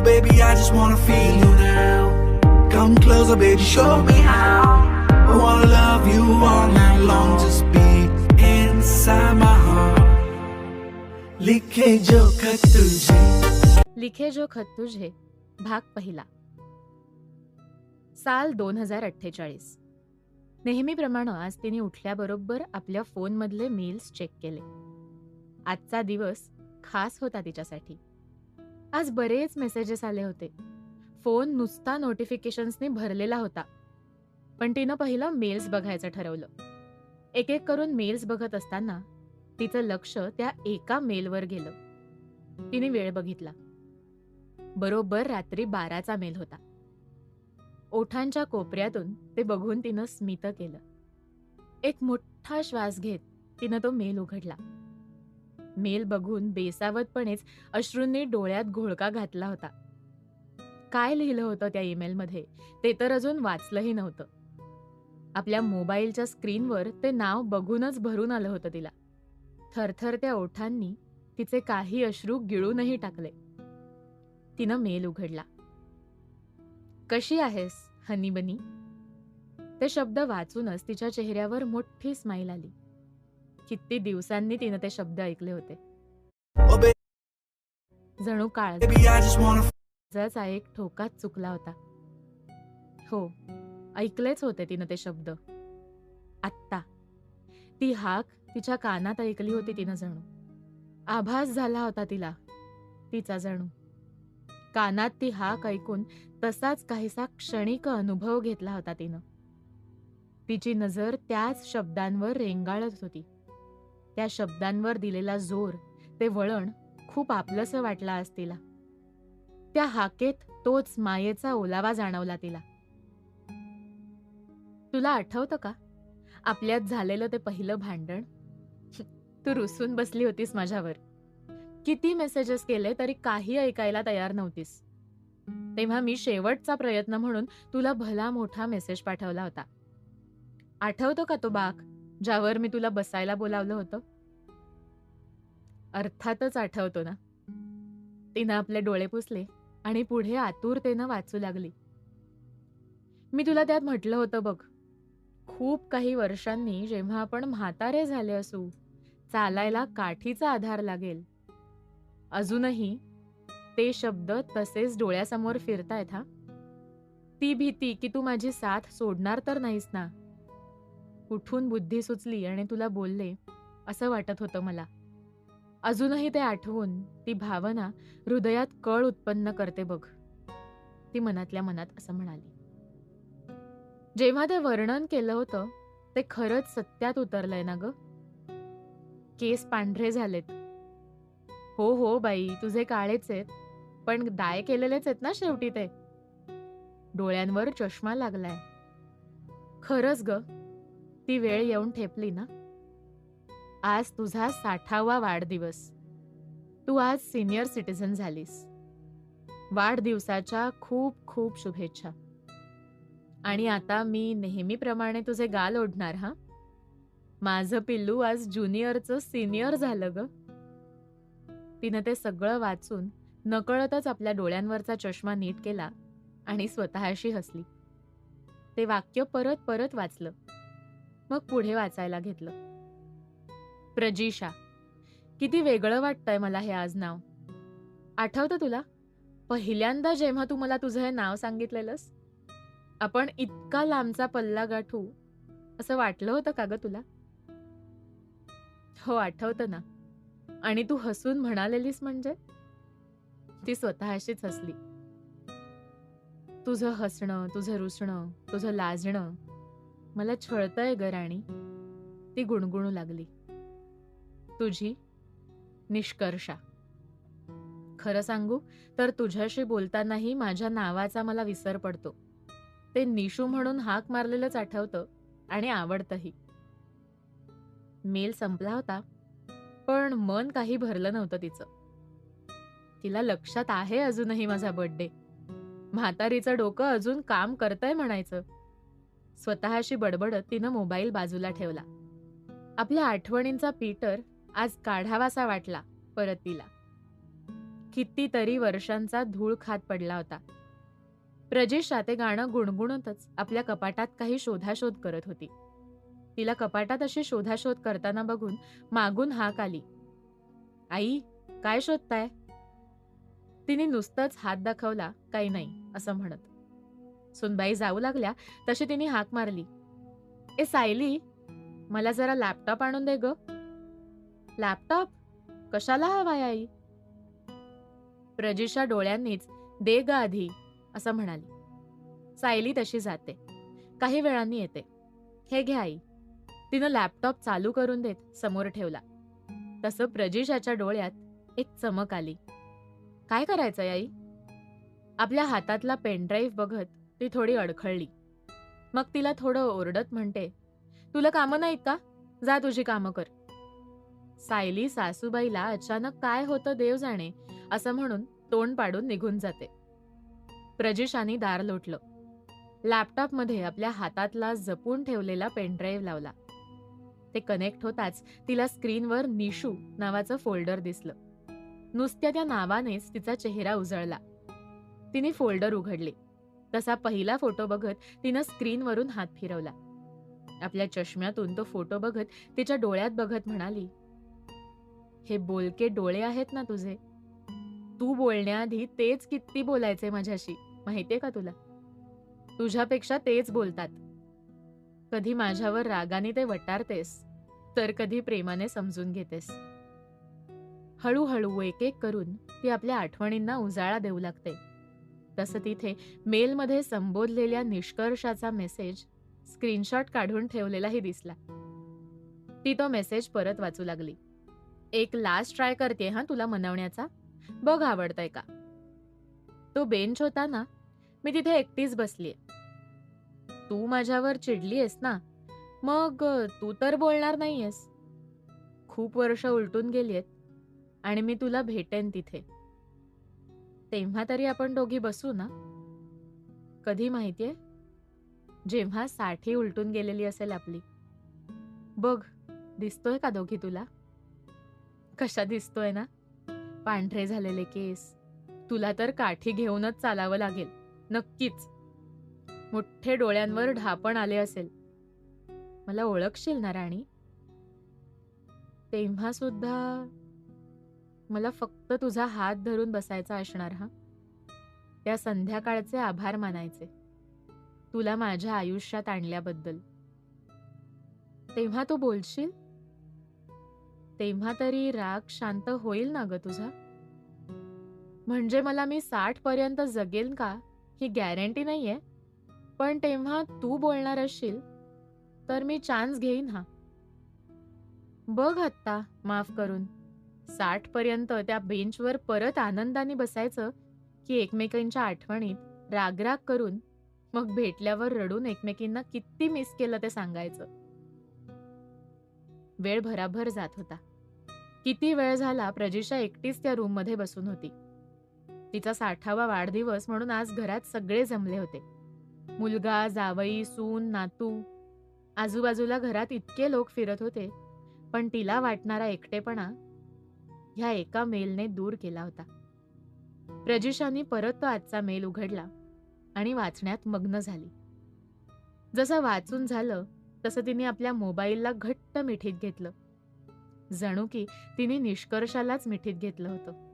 Oh, baby, I just wanna feel you now. Come closer, baby, show me how. I wanna love you all night long. Just be inside my heart. लिखे जो खत तुझे लिखे जो खत तुझे भाग पहिला साल दोन हजार अठ्ठेचाळीस नेहमीप्रमाणे आज तिने उठल्याबरोबर आपल्या फोनमधले मेल्स चेक केले आजचा दिवस खास होता तिच्यासाठी आज बरेच मेसेजेस आले होते. फोन नुसता नोटिफिकेशन्सने भरलेला होता. पण तिनं पहिलं मेल्स बघायचं ठरवलं. एक एक करून मेल्स बघत असताना तिचं लक्ष त्या एका मेलवर गेलं. तिने वेळ बघितला. बरोबर रात्री बाराचा मेल होता. ओठांच्या कोपऱ्यातून ते बघून तिनं स्मित केलं. एक मोठा श्वास घेत तिनं तो मेल उघडला. मेल बघून बेसावतपणेच अश्रूंनी डोळ्यात घोळका घातला होता. काय लिहिलं होतं त्या ईमेलमध्ये? ते तर अजून वाचलंही नव्हतं. आपल्या मोबाईलच्या स्क्रीनवर ते नाव बघूनच भरून आलं होतं तिला. थरथरत्या ओठांनी तिचे काही अश्रू गिळूनही टाकले. तिनं मेल उघडला. कशी आहेस हनी बनी ते शब्द वाचूनच तिच्या चेहऱ्यावर मोठी स्माईल आली. किती दिवसांनी तिनं ते शब्द ऐकले होते. Oh, जणू काळ एक ठोकाच चुकला होता. हो ऐकलेच होते तिनं ते शब्द. आत्ता. ती हाक तिच्या कानात ऐकली होती तिनं जणू. आभास झाला होता तिला तिचा जणू. कानात ती हाक ऐकून तसाच काहीसा क्षणिक अनुभव घेतला होता तिनं. तिची नजर त्याच शब्दांवर रेंगाळत होती. त्या शब्दांवर दिलेला जोर ते वळण खूप आपलंसं वाटला आज तिला त्या हाकेत तोच मायेचा ओलावा जाणवला तिला. तुला आठवतं का? आपल्यात झालेलं ते पहिलं भांडण? तू रुसून बसली होतीस माझ्यावर. किती मेसेजेस केले तरी काही ऐकायला तयार नव्हतीस. तेव्हा मी शेवटचा प्रयत्न म्हणून तुला भला मोठा मेसेज पाठवला होता. आठवतो का तो बाक? ज्यावर मी तुला बसायला बोलावलं होतं? अर्थातच आठवतो ना. तिनं आपले डोळे पुसले आणि पुढे आतुरतेनं वाचू लागली. मी तुला त्यात म्हटलं होतं बघ खूप काही वर्षांनी जेव्हा आपण म्हातारे झाले असू चालायला काठीचा आधार लागेल. अजूनही ते शब्द तसेच डोळ्यासमोर फिरतायत हा. ती भीती की तू माझी साथ सोडणार तर नाहीस ना. कुठून बुद्धी सुचली आणि तुला बोलले असं वाटत होतं मला. अजूनही ते आठवून ती भावना हृदयात कळ उत्पन्न करते बघ. ती मनातल्या मनात असं म्हणाली. जेव्हा ते वर्णन केलं होतं ते खरंच सत्यात उतरलंय ना ग? केस पांढरे झालेत. हो हो बाई तुझे काळेच आहेत पण दाय केलेलेच आहेत ना शेवटी ते? डोळ्यांवर चष्मा लागलाय. खरंच ग ती वेळ येऊन ठेपली ना? आज तुझा साठावा वाढदिवस. तू आज सिनियर सिटीझन झालीस. वाढदिवसाच्या खूप खूप शुभेच्छा. आणि आता मी नेहमीप्रमाणे तुझे गाल ओढणार हा? माझं पिल्लू आज ज्युनियरचं सिनियर झालं ग. तिनं ते सगळं वाचून नकळतच आपल्या डोळ्यांवरचा चष्मा नीट केला आणि स्वतःशी हसली. ते वाक्य परत परत वाचलं. मग पुढे वाचायला घेतलं. प्रजिशा किती वेगळं वाटतंय मला हे आज नाव. आठवतं तुला? पहिल्यांदा जेव्हा तू मला तुझं हे नाव सांगितलेलंस आपण इतका लांबचा पल्ला गाठू असं वाटलं होतं का ग तुला? हो आठवतं ना. आणि तू हसून म्हणालेलीस म्हणजे? ती स्वतःशीच हसली. तुझं हसणं तुझं रुसणं तुझं लाजणं मला छळतंय ग राणी. ती गुणगुणू लागली. तुझी निष्कर्षा. खरं सांगू तर तुझ्याशी बोलतानाही माझ्या नावाचा मला विसर पडतो. ते निशू म्हणून हाक मारलेलंच आठवतं आणि आवडतंही. मेल संपला होता पण मन काही भरलं नव्हतं तिचं. तिला लक्षात आहे अजूनही माझा बर्थडे म्हातारीचं डोकं अजून काम करतंय म्हणायचं. स्वतःशी बडबडत तिनं मोबाईल बाजूला ठेवला. आपल्या आठवणींचा पीटर आज काढावासा वाटला परत तिला. कितीतरी वर्षांचा धूळ खात पडला होता. प्रजेशा ते गाणं गुणगुणतच आपल्या कपाटात काही शोधाशोध करत होती. तिला कपाटात अशी शोधाशोध करताना बघून मागून हाक आली. आई काय शोधताय? तिने नुसतंच हात दाखवला काही नाही असं म्हणत. सुनबाई जाऊ लागल्या तशी तिने हाक मारली. ए सायली मला जरा लॅपटॉप आणून दे ग. लॅपटॉप कशाला हवाय आई? प्रजिशा डोळ्यांनीच दे ग आधी असं म्हणाली. सायली तशी जाते. काही वेळांनी येते. हे घ्या आई. तिनं लॅपटॉप चालू करून देत समोर ठेवला. तसं प्रजिशाच्या डोळ्यात एक चमक आली. काय करायचंय आई? आपल्या हातातला पेनड्राईव्ह बघत ती थोडी अडखळली. मग तिला थोडं ओरडत म्हणते तुला कामं नाहीत का? जा तुझी कामं कर. सायली सासूबाईला अचानक काय होतं देव जाणे असं म्हणून तोंड पाडून निघून जाते. प्रजिशानी दार लोटलं. लॅपटॉपमध्ये आपल्या हातातला जपून ठेवलेला पेनड्राईव्ह लावला. ते कनेक्ट होताच तिला स्क्रीनवर निशू नावाचं फोल्डर दिसलं. नुसत्या त्या नावानेच तिचा चेहरा उजळला. तिने फोल्डर उघडले. तसा पहिला फोटो बघत तिनं स्क्रीनवरून हात फिरवला. आपल्या चष्म्यातून तो फोटो बघत तिच्या डोळ्यात बघत म्हणाली हे बोलके डोळे आहेत ना तुझे? तू बोलण्याआधी तेच किती बोलायचे माझ्याशी माहितीये का तुला? तुझ्यापेक्षा तेच बोलतात. कधी माझ्यावर रागाने ते वटारतेस तर कधी प्रेमाने समजून घेतेस. हळूहळू एक एक करून ती आपल्या आठवणींना उजाळा देऊ लागते. तसं तिथे मेलमध्ये संबोधलेल्या निष्कर्षाचा मेसेज स्क्रीनशॉट काढून ठेवलेलाही दिसला. ती तो मेसेज परत वाचू लागली. एक लास्ट ट्राय करते हा तुला मनवण्याचा? बघ आवडतंय का? तो बेंच होता ना मी तिथे एकटीच बसलीये. तू माझ्यावर चिडलीयस ना? मग तू तर बोलणार नाहीयेस. खूप वर्ष उलटून गेलीयत आणि मी तुला भेटेन तिथे. तेव्हा तरी आपण दोघी बसू ना? कधी माहितीये? जेव्हा साठी उलटून गेलेली असेल आपली. बघ दिसतोय का दोघी तुला? कशा दिसतोय ना? पांढरे झालेले केस. तुला तर काठी घेऊनच चालावं लागेल. नक्कीच. मोठे डोळ्यांवर ढापण आले असेल. मला ओळखशील ना राणी? तेव्हा सुद्धा मला फक्त तुझा हात धरून बसायचा असणार हा? त्या संध्याकाळचे आभार मानायचे. तुला माझ्या आयुष्यात आणल्याबद्दल. तेव्हा तू बोलशील? तेव्हा तरी राग शांत होईल ना ग तुझा? म्हणजे मला मी साठ पर्यंत जगेल का ही गॅरंटी नाहीये? पण तेव्हा तू बोलणार असशील तर मी चान्स घेईन हा. बघ आत्ता माफ करून. साठ पर्यंत त्या बेंचवर परत आनंदाने बसायचं की एकमेकांच्या आठवणीत रागराग करून मग भेटल्यावर रडून एकमेकींना किती मिस केलं ते सांगायचं. वेळ भराभर जात होता. किती वेळ झाला प्रजिशा एकटीच त्या रूममध्ये बसून होती. तिचा साठावा वाढदिवस म्हणून आज घरात सगळे जमले होते. मुलगा जावई सून नातू. आजूबाजूला घरात इतके लोक फिरत होते पण तिला वाटणारा एकटेपणा ह्या एका मेलने दूर केला होता. प्रजिशानी परत तो आजचा मेल उघडला आणि वाचण्यात मग्न झाली. जसं वाचून झालं तसं तिने आपल्या मोबाईलला घट्ट मिठीत घेतलं. जणू की तिने निष्कर्षालाच मिठीत घेतलं होतं.